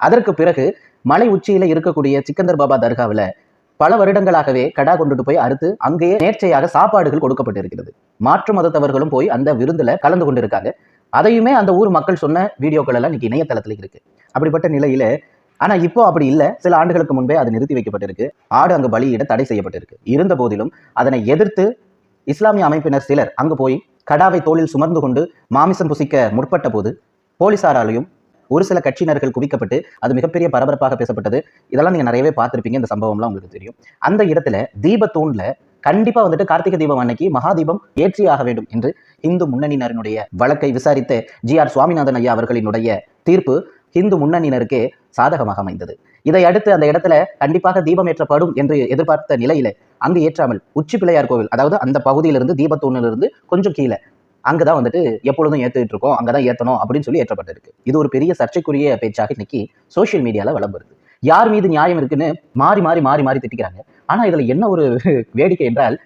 அதற்கு பிறகு மலை உச்சியில இருக்கக்கூடிய சிக்கந்தர் பாபா தர்காவில் பல வருடங்களாகவே கடா கொண்டுட்டு போய் அறுத்து அங்கேயே நேர்ச்சையாக சாப்பாடுகள் கொடுக்கப்பட்டிருக்கிறது. மாற்று மதத்தவர்களும் போய் அந்த விருந்துல கலந்து கொண்டிருக்காங்க. அதையுமே அந்த ஊர் மக்கள் சொன்ன வீடியோக்கள் எல்லாம் இன்னைக்கு இணையதளத்தில் இருக்கு. அப்படிப்பட்ட நிலையில ஆனா இப்போ அப்படி இல்லை. சில ஆண்டுகளுக்கு முன்பே அது நிறுத்தி வைக்கப்பட்டிருக்கு. ஆடு அங்கு பலியிட தடை செய்யப்பட்டிருக்கு. இருந்த போதிலும் அதனை எதிர்த்து இஸ்லாமிய அமைப்பினர் சிலர் அங்கு போய் கடாவை தோளில் சுமர்ந்து கொண்டு மாமிசம் புசிக்க முற்பட்ட போது போலீசாராலையும் ஒரு சில கட்சியினர்கள் குவிக்கப்பட்டு அது மிகப்பெரிய பரபரப்பாக பேசப்பட்டது. இதெல்லாம் நீங்க நிறையவே பார்த்துருப்பீங்க. இந்த சம்பவம்லாம் உங்களுக்கு தெரியும். அந்த இடத்துல தீபத்தூண்ல கண்டிப்பா வந்துட்டு கார்த்திகை தீபம் அன்னைக்கு மகாதீபம் ஏற்றியாக வேண்டும் என்று இந்து முன்னணியினரினுடைய வழக்கை விசாரித்த ஜி ஆர் சுவாமிநாதன் ஐயா அவர்களினுடைய தீர்ப்பு இந்து முன்னணியினருக்கே சாதகமாக அமைந்தது. இதை அடுத்து அந்த இடத்துல கண்டிப்பாக தீபம் ஏற்றப்படும் என்று எதிர்பார்த்த நிலையில அங்கு ஏற்றாமல் உச்சி பிள்ளையார் கோவில் அதாவது அந்த பகுதியிலிருந்து தீபத்தூணிலிருந்து கொஞ்சம் கீழே அங்கதான் வந்துட்டு எப்பொழுதும் ஏத்துக்கிட்டு இருக்கோம் அங்கதான் ஏத்தணும் அப்படின்னு சொல்லி ஏற்றப்பட்டிருக்கு. இது ஒரு பெரிய சர்ச்சைக்குரிய பேச்சாக இன்னைக்கு சோஷியல் மீடியால விளம்பருது வருது. யார் மீது நியாயம் இருக்குன்னு மாறி மாறி மாறி மாறி திட்டிக்கிறாங்க. ஆனா இதுல என்ன ஒரு வேடிக்கை என்றால்